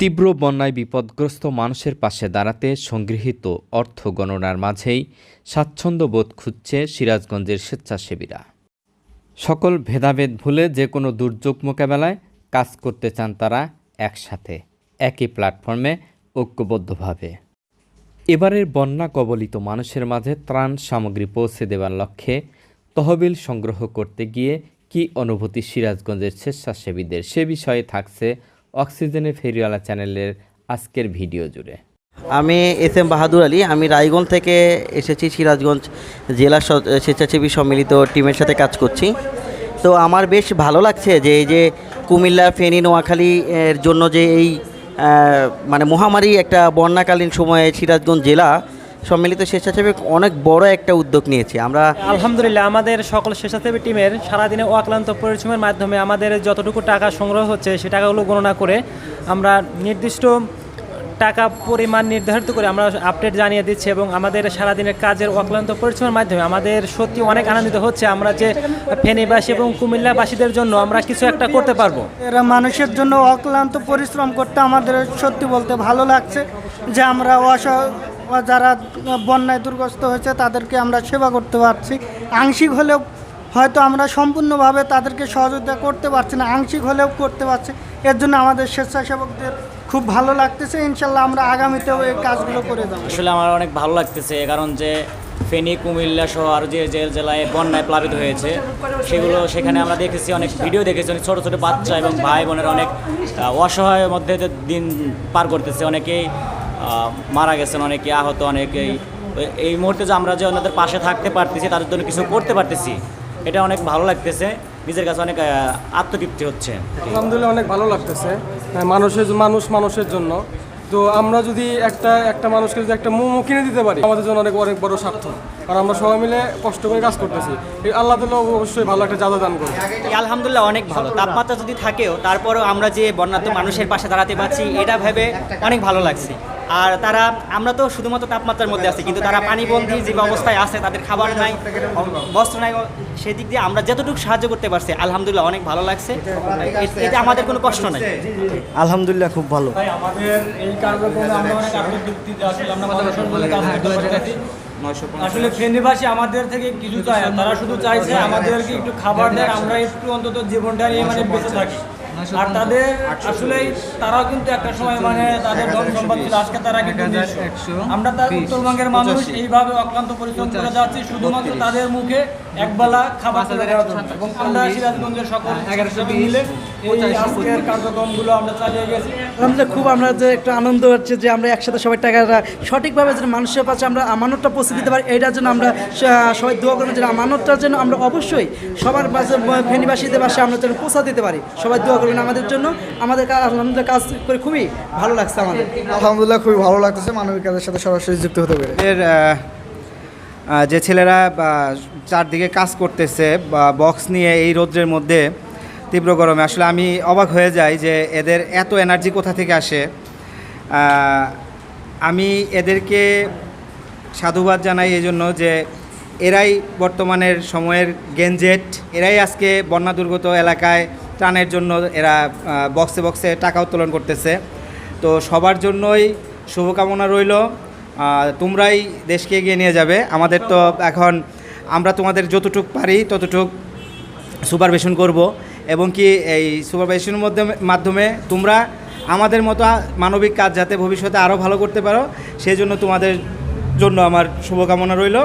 তীব্র বন্যায় বিপদগ্রস্ত মানুষের পাশে দাঁড়াতে সংগৃহীত অর্থ গণনার মাঝেই স্বাচ্ছন্দ্য বোধ খুঁজছে সিরাজগঞ্জের স্বেচ্ছাসেবীরা। সকল ভেদাভেদ ভুলে যে কোনো দুর্যোগ মোকাবেলায় কাজ করতে চান তারা একসাথে, একই প্ল্যাটফর্মে ঐক্যবদ্ধভাবে। এবারের বন্যা কবলিত মানুষের মাঝে ত্রাণ সামগ্রী পৌঁছে দেওয়ার লক্ষ্যে তহবিল সংগ্রহ করতে গিয়ে কি অনুভূতি সিরাজগঞ্জের স্বেচ্ছাসেবীদের সে বিষয়ে থাকছে অক্সিজেনে ফেরিওয়ালা চ্যানেলের আজকের ভিডিও জুড়ে। আমি এস এম বাহাদুর আলী, আমি রায়গঞ্জ থেকে এসেছি সিরাজগঞ্জ জেলা স্বেচ্ছাসেবী সম্মিলিত টিমের সাথে কাজ করছি। তো আমার বেশ ভালো লাগছে যে এই যে কুমিল্লা ফেনী নোয়াখালী, এর জন্য যে এই মানে মহামারী একটা বন্যাকালীন সময়ে সিরাজগঞ্জ জেলা সম্মিলিত স্বেচ্ছাসেবী অনেক বড় একটা উদ্যোগ নিয়েছে। আমরা আলহামদুলিল্লাহ আমাদের সকল স্বেচ্ছাসেবী টিমের সারাদিনে অক্লান্ত পরিশ্রমের মাধ্যমে আমাদের যতটুকু টাকা সংগ্রহ হচ্ছে সে টাকাগুলো গণনা করে আমরা নির্দিষ্ট টাকা পরিমাণ নির্ধারিত করে আমরা আপডেট জানিয়ে দিচ্ছি এবং আমাদের সারাদিনের কাজের অক্লান্ত পরিশ্রমের মাধ্যমে আমাদের সত্যি অনেক আনন্দিত হচ্ছে আমরা যে ফেনীবাসী এবং কুমিল্লাবাসীদের জন্য আমরা কিছু একটা করতে পারব। এরা মানুষের জন্য অক্লান্ত পরিশ্রম করতে আমাদের সত্যি বলতে ভালো লাগছে যে আমরা অসহ যারা বন্যায় দুর্গস্ত হয়েছে, তাদেরকে আমরা সেবা করতে পারছি। আংশিক হলেও হয়তো আমরা সম্পূর্ণভাবে তাদেরকে সহযোগিতা করতে পারছি না, আংশিক হলেও করতে পারছি। এর জন্য আমাদের স্বেচ্ছাসেবকদের খুব ভালো লাগতেছে। ইনশাল্লাহ আমরা আগামীতেও এই কাজগুলো করে যাব। আসলে আমার অনেক ভালো লাগতেছে কারণ যে ফেনী, কুমিল্লা সহ আরও যে যে জেলায় বন্যায় প্লাবিত হয়েছে, সেগুলো সেখানে আমরা দেখেছি, অনেক ভিডিও দেখেছি, অনেক ছোটো ছোটো বাচ্চা এবং ভাই বোনের অনেক অসহায়ের মধ্যে দিন পার করতেছে। অনেকেই মারা গেছেন অনেকে আহত অনেকেই এই মুহূর্তে যে আমরা যে ওনাদের পাশে থাকতে পারতেছি তাদের জন্য কিছু করতে পারতেছি এটা অনেক ভালো লাগতেছে। নিজের কাছে অনেক আত্মতৃপ্তি হচ্ছে। আলহামদুলিল্লাহ অনেক ভালো লাগতেছে। হ্যাঁ, মানুষের মানুষ মানুষের জন্য। তো আমরা যদি একটা একটা মানুষকে যদি একটা মোমো কিনে দিতে পারি আমাদের জন্য অনেক অনেক বড় স্বার্থ। কারণ আমরা সবাই মিলে কষ্ট করে কাজ করতেছি। আল্লাহ তালা অবশ্যই ভালো একটা জাদা দান করবে আলহামদুলিল্লাহ অনেক ভালো। তাপমাত্রা যদি থাকেও তারপরেও আমরা যে বন্যাত্ম মানুষের পাশে দাঁড়াতে পারছি এটা ভেবে অনেক ভালো লাগছে। আর তারা আমরা তো শুধুমাত্র তাপমাত্রার মধ্যে আছি কিন্তু তারা পানিবন্দী যে অবস্থায় আছে তাদের খাবার নাই বস্ত্র নাই সেদিক দিয়ে আমরা যতটুকু সাহায্য করতে পারছি আলহামদুলিল্লাহ অনেক ভালো লাগছে। এতে আমাদের কোনো কষ্ট নাই। আলহামদুলিল্লাহ খুব ভালো। আমাদের এই কার্যক্রমে আমরা অনেক আত্মতৃপ্তি আসলে আমরা মানুষের মধ্যে কাজ করতে পারতেছি। আসলে ফেনীবাসী আমাদের থেকে কিছু চায় তারা শুধু চাইছে আমাদেরকে একটু খাবার দেয় আমরা একটু অন্তত জীবনটা নিয়ে মানে বেঁচে থাকি। আর তাদের আসলে তারাও কিন্তু একটা সময় মানে তাদের ধন সম্পদ ছিল আজকে তারা কিন্তু আমরা তার উত্তরবঙ্গের মানুষ এইভাবে অক্লান্ত পরিশ্রম করে যাচ্ছি শুধুমাত্র তাদের মুখে একবেলা খাবার এবং আমরা সিরাজগঞ্জের সকল মিলে আজকের কার্যক্রমগুলো আমরা চালিয়ে গেছি। আমাদের খুব আমরা যে একটা আনন্দ হচ্ছে যে আমরা একসাথে সবাই টাকাটা সঠিকভাবে যেন মানুষের পাশে আমরা আমানতটা পৌঁছে দিতে পারি এইটার জন্য আমরা সবাই দোয়া করব যে আমানতটার জন্য আমরা অবশ্যই সবার পাশে ফেনীবাসীদের পাশে আমরা যেন পৌঁছা দিতে পারি। সবাই দোয়া করবেন আমাদের জন্য। আমাদের কাজ আলহামদুলিল্লাহ কাজ করে খুবই ভালো লাগছে আমাদের। আলহামদুলিল্লাহ খুবই ভালো লাগতেছে মানবিক কাজের সাথে সরাসরি যুক্ত হতে পেরে। এর যে ছেলেরা চারদিকে কাজ করতেছে বা বক্স নিয়ে এই রৌদ্রের মধ্যে তীব্র গরমে। আসলে আমি অবাক হয়ে যাই যে এদের এত এনার্জি কোথা থেকে আসে। আমি এদেরকে সাধুবাদ জানাই এই জন্য যে এরাই বর্তমানের সময়ের গেঞ্জেট এরাই আজকে বন্যা দুর্গত এলাকায় ত্রাণের জন্য এরা বক্সে বক্সে টাকা উত্তোলন করতেছে। তো সবার জন্যই শুভকামনা রইল। তোমরাই দেশকে এগিয়ে নিয়ে যাবে। আমাদের তো এখন আমরা তোমাদের যতটুক পারি ততটুক সুপারভিশন করব। এবং কি এই সুপারভাইজেশনের মধ্যে মাধ্যমে তোমরা আমাদের মতো মানবিক কাজ যাতে ভবিষ্যতে আরও ভালো করতে পারো সেই জন্য তোমাদের জন্য আমার শুভকামনা রইল।